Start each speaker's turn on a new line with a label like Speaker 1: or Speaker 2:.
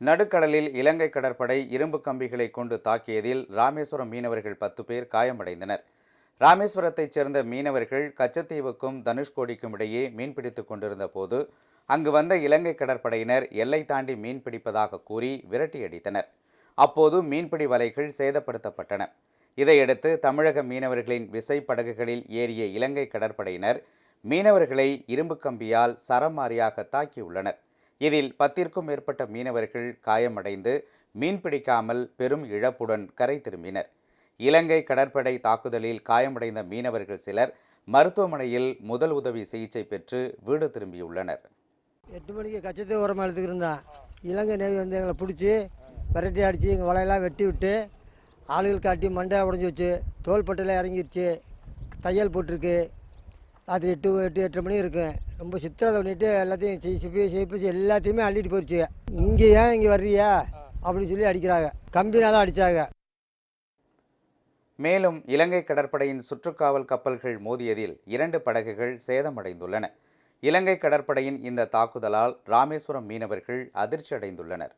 Speaker 1: நடுக்கடலில் இலங்கை கடற்படை இரும்பு கம்பிகளை கொண்டு தாக்கியதில் ராமேஸ்வரம் மீனவர்கள் பத்து பேர் காயமடைந்தனர். ராமேஸ்வரத்தைச் சேர்ந்த மீனவர்கள் கச்சத்தீவுக்கும் தனுஷ்கோடிக்கும் இடையே மீன்பிடித்து கொண்டிருந்த போது அங்கு வந்த இலங்கை கடற்படையினர் எல்லை தாண்டி மீன் பிடிப்பதாக கூறி விரட்டியடித்தனர் அப்போது மீன்பிடி வலைகள் சேதப்படுத்தப்பட்டன. இதையடுத்து தமிழக மீனவர்களின் விசைப்படகுகளில் ஏறிய இலங்கை கடற்படையினர் மீனவர்களை இரும்பு கம்பியால் சரமாரியாக தாக்கியுள்ளனர். இதில் பத்திற்கும் மேற்பட்ட மீனவர்கள் காயமடைந்து மீன்பிடிக்காமல் பெரும் இழப்புடன் கரை திரும்பினர். இலங்கை கடற்படை தாக்குதலில் காயமடைந்த மீனவர்கள் சிலர் மருத்துவமனையில் முதல் உதவி சிகிச்சை பெற்று வீடு திரும்பியுள்ளனர்.
Speaker 2: எட்டு மணிக்கு கச்சத்தை உரமாக எடுத்துக்கிட்டு இலங்கை நேவி வந்து எங்களை பிடிச்சி விரட்டி அடித்து எங்கள் வலையெல்லாம் வெட்டி விட்டு ஆளுகள் காட்டி மண்டை உடஞ்சி வச்சு தோள்பட்டையில் இறங்கிருச்சு. தையல் போட்டிருக்கு. ராத்திரி எட்டு எட்டு எட்டு மணி இருக்கும் ரொம்ப சித்திரதை பண்ணிட்டு எல்லாத்தையும் செய் சிப்பி சிப்பிச்சு எல்லாத்தையுமே அள்ளிட்டு போயிடுச்சு. இங்கே ஏன் இங்கே வர்றியா அப்படின்னு சொல்லி அடிக்கிறாங்க. கம்பினால அடித்தாங்க
Speaker 1: மேலும் இலங்கை கடற்படையின் சுற்றுக்காவல் கப்பல்கள் மோதியதில் இரண்டு படகுகள் சேதமடைந்துள்ளன. இலங்கை கடற்படையின் இந்த தாக்குதலால் ராமேஸ்வரம் மீனவர்கள் அதிர்ச்சி அடைந்துள்ளனர்